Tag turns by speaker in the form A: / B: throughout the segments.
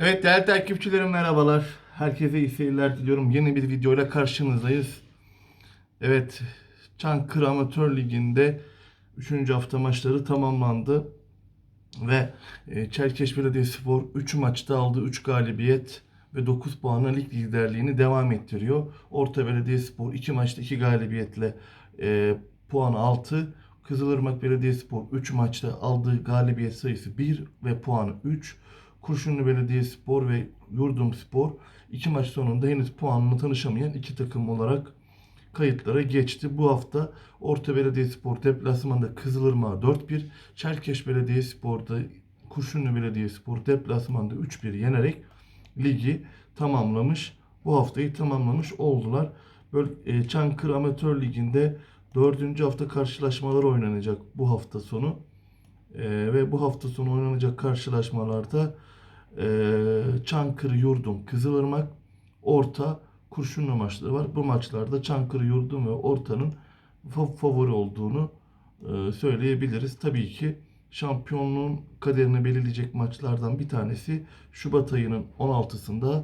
A: Evet değerli takipçilerim merhabalar. Herkese iyi seyirler diliyorum. Yeni bir videoyla karşınızdayız. Evet Çankırı Amatör Ligi'nde 3. hafta maçları tamamlandı. Ve e, Çerkeş Belediyespor 3 maçta aldığı 3 galibiyet ve 9 puanla lig liderliğini devam ettiriyor. Orta Belediyespor 2 maçta 2 galibiyetle e, puan 6. Kızılırmak Belediyespor 3 maçta aldığı galibiyet sayısı 1 ve puanı 3. Kurşunlu Belediyespor ve Yurdumspor 2 maç sonunda henüz puanını tanışamayan iki takım olarak kayıtlara geçti. Bu hafta Orta Belediyespor deplasmanda Kızılırmak'a 4-1, Çerkeş Belediyespor'da Kurşunlu Belediyespor deplasmanda 3-1 yenerek ligi tamamlamış. Bu haftayı tamamlamış oldular. Böyle Çankırı Amatör Ligi'nde 4. hafta karşılaşmalar oynanacak bu hafta sonu. E, ve bu hafta sonu oynanacak karşılaşmalarda Çankırı Yurdum Kızılırmak Orta Kurşunlu maçları var. Bu maçlarda Çankırı Yurdum ve Orta'nın fa- favori olduğunu e, söyleyebiliriz. Tabii ki şampiyonluğun kaderini belirleyecek maçlardan bir tanesi Şubat ayının 16'sında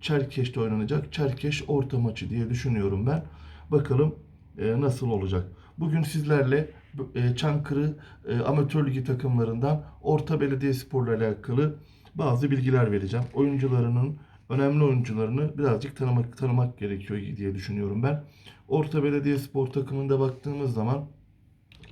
A: Çerkeş'te oynanacak Çerkeş Orta maçı diye düşünüyorum ben. Bakalım e, nasıl olacak. Bugün sizlerle e, Çankırı e, Amatör Ligi takımlarından Orta Belediyespor'la alakalı bazı bilgiler vereceğim. Oyuncularının önemli oyuncularını birazcık tanımak tanımak gerekiyor diye düşünüyorum ben. Orta Belediyespor takımında baktığımız zaman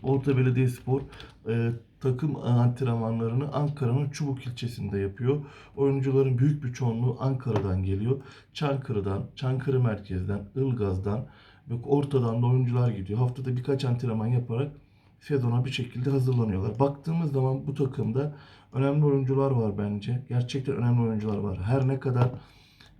A: Orta Belediyespor e, takım antrenmanlarını Ankara'nın Çubuk ilçesinde yapıyor. Oyuncuların büyük bir çoğunluğu Ankara'dan geliyor. Çankırı'dan, Çankırı merkezden, Ilgaz'dan ve ortadan da oyuncular gidiyor. Haftada birkaç antrenman yaparak sezona bir şekilde hazırlanıyorlar. Baktığımız zaman bu takımda önemli oyuncular var bence. Gerçekten önemli oyuncular var. Her ne kadar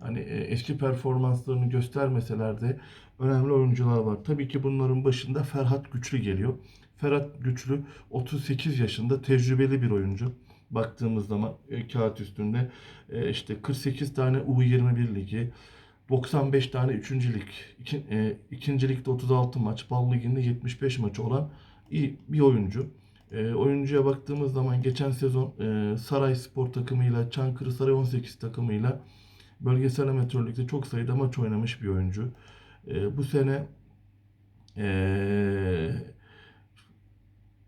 A: hani e, eski performanslarını göstermeseler de önemli oyuncular var. Tabii ki bunların başında Ferhat Güçlü geliyor. Ferhat Güçlü 38 yaşında tecrübeli bir oyuncu. Baktığımız zaman e, kağıt üstünde e, işte 48 tane U21 ligi, 95 tane 3. lig, 2. E, ligde 36 maç, Bal Ligi'nde 75 maçı olan iyi bir oyuncu. E, oyuncuya baktığımız zaman geçen sezon e, Saray Spor takımıyla, Çankırı Saray 18 takımıyla bölgesel amatörlükte çok sayıda maç oynamış bir oyuncu. E, bu sene e,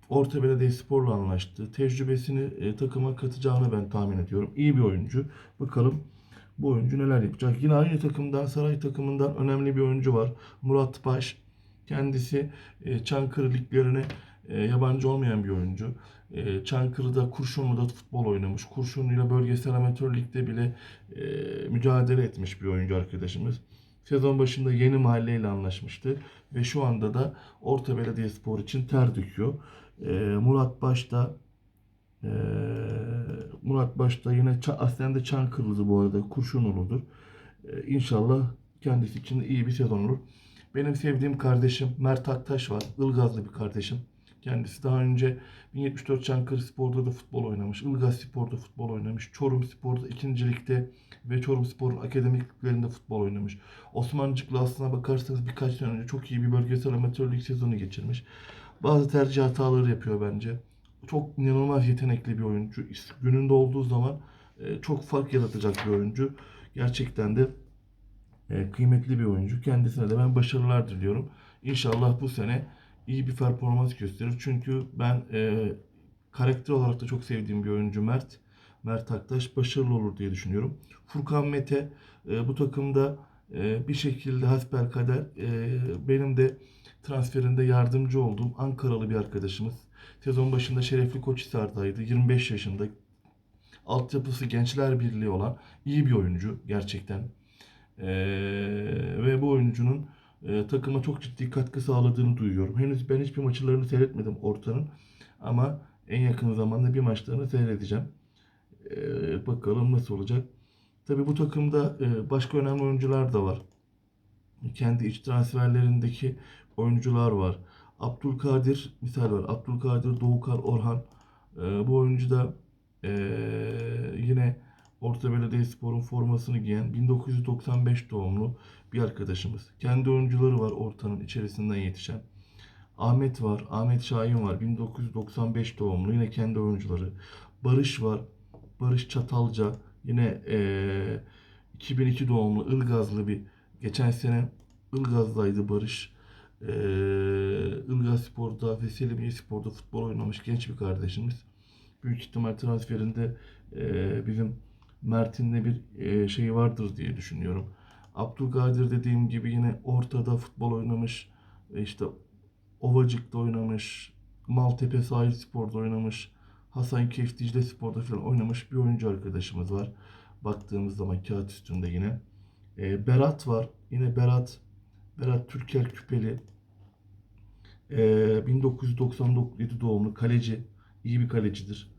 A: Orta Belediyespor'la anlaştı. Tecrübesini e, takıma katacağını ben tahmin ediyorum. İyi bir oyuncu. Bakalım bu oyuncu neler yapacak. Yine aynı takımdan, Saray takımından önemli bir oyuncu var. Murat Baş. Kendisi e, Çankırı liglerine e, yabancı olmayan bir oyuncu. E, Çankırı'da, Kurşunlu'da futbol oynamış. Kurşunlu'yla bölgesel amatör ligde bile e, mücadele etmiş bir oyuncu arkadaşımız. Sezon başında Yeni Mahalle ile anlaşmıştı ve şu anda da Orta Belediyespor için ter döküyor. E, Murat Baş da e, Murat Baş da yine aslen de Çankırılı bu arada Kurşunlu'dur. E, İnşallah kendisi için iyi bir sezon olur. Benim sevdiğim kardeşim Mert Aktaş var. Ilgazlı bir kardeşim. Kendisi daha önce 1074 Çankırı Spor'da da futbol oynamış. Ilgaz Spor'da futbol oynamış. Çorum Spor'da ikincilikte ve Çorum Spor'un akademiklerinde futbol oynamış. Osmancıklı aslına bakarsanız birkaç sene önce çok iyi bir bölgesel amatörlük sezonu geçirmiş. Bazı tercih hataları yapıyor bence. Çok inanılmaz yetenekli bir oyuncu. Gününde olduğu zaman e, çok fark yaratacak bir oyuncu. Gerçekten de e, kıymetli bir oyuncu. Kendisine de ben başarılar diliyorum. İnşallah bu sene iyi bir performans gösterir. Çünkü ben e, karakter olarak da çok sevdiğim bir oyuncu Mert. Mert Aktaş başarılı olur diye düşünüyorum. Furkan Mete e, bu takımda e, bir şekilde hasbelkader e, benim de transferinde yardımcı olduğum Ankaralı bir arkadaşımız. Sezon başında Şerefli Koçhisar'daydı. 25 yaşında. Altyapısı Gençler Birliği olan iyi bir oyuncu gerçekten. Ee, ve bu oyuncunun e, takıma çok ciddi katkı sağladığını duyuyorum. Henüz ben hiçbir maçlarını seyretmedim Orta'nın ama en yakın zamanda bir maçlarını seyredeceğim. Ee, bakalım nasıl olacak. Tabii bu takımda e, başka önemli oyuncular da var. Kendi iç transferlerindeki oyuncular var. Abdülkadir misal var. Abdülkadir Doğukar Orhan. Ee, bu oyuncu da e, yine Orta Belediyespor'un formasını giyen 1995 doğumlu bir arkadaşımız. Kendi oyuncuları var Orta'nın içerisinden yetişen. Ahmet var, Ahmet Şahin var 1995 doğumlu yine kendi oyuncuları. Barış var, Barış Çatalca Yine eee 2002 doğumlu Ilgazlı bir geçen sene Ilgaz'daydı Barış. Eee Ilgaz Spor'da ve Selimiye Spor'da futbol oynamış genç bir kardeşimiz. Büyük ihtimal transferinde eee, bizim Mert'in de bir eee, şeyi vardır diye düşünüyorum. Abdülkadir dediğim gibi yine ortada futbol oynamış. E, işte Ovacık'ta oynamış. Maltepe Sahil Spor'da oynamış. Hasankeyf Dicle Spor'da falan oynamış bir oyuncu arkadaşımız var. Baktığımız zaman kağıt üstünde yine. E, Berat var. Yine Berat. Berat Türker Küpeli. E, 1997 doğumlu kaleci. İyi bir kalecidir.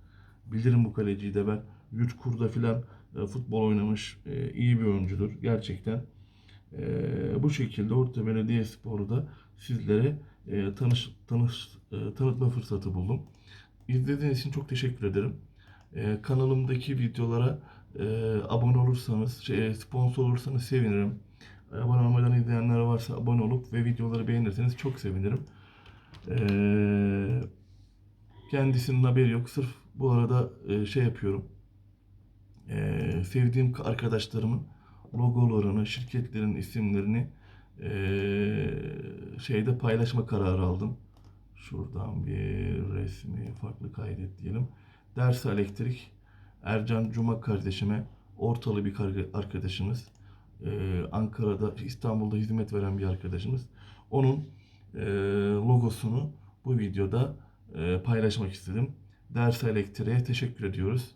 A: Bilirim bu kaleciyi de ben. Yurtkur'da filan e, futbol oynamış. E, iyi bir oyuncudur gerçekten. E, bu şekilde Orta Belediye Sporu'da sizlere e, tanış, tanış, tanıtma fırsatı buldum. İzlediğiniz için çok teşekkür ederim. Kanalımdaki videolara abone olursanız, şey, sponsor olursanız sevinirim. Abone olmadan izleyenler varsa abone olup ve videoları beğenirseniz çok sevinirim. E, kendisinin haberi yok. Sırf bu arada şey yapıyorum. E, sevdiğim arkadaşlarımın logolarını, şirketlerin isimlerini e, şeyde paylaşma kararı aldım. Şuradan bir resmi farklı kaydet diyelim. Ders Elektrik Ercan Cuma kardeşime ortalı bir arkadaşımız. Ee, Ankara'da, İstanbul'da hizmet veren bir arkadaşımız. Onun e, logosunu bu videoda e, paylaşmak istedim. Ders Elektrik'e teşekkür ediyoruz.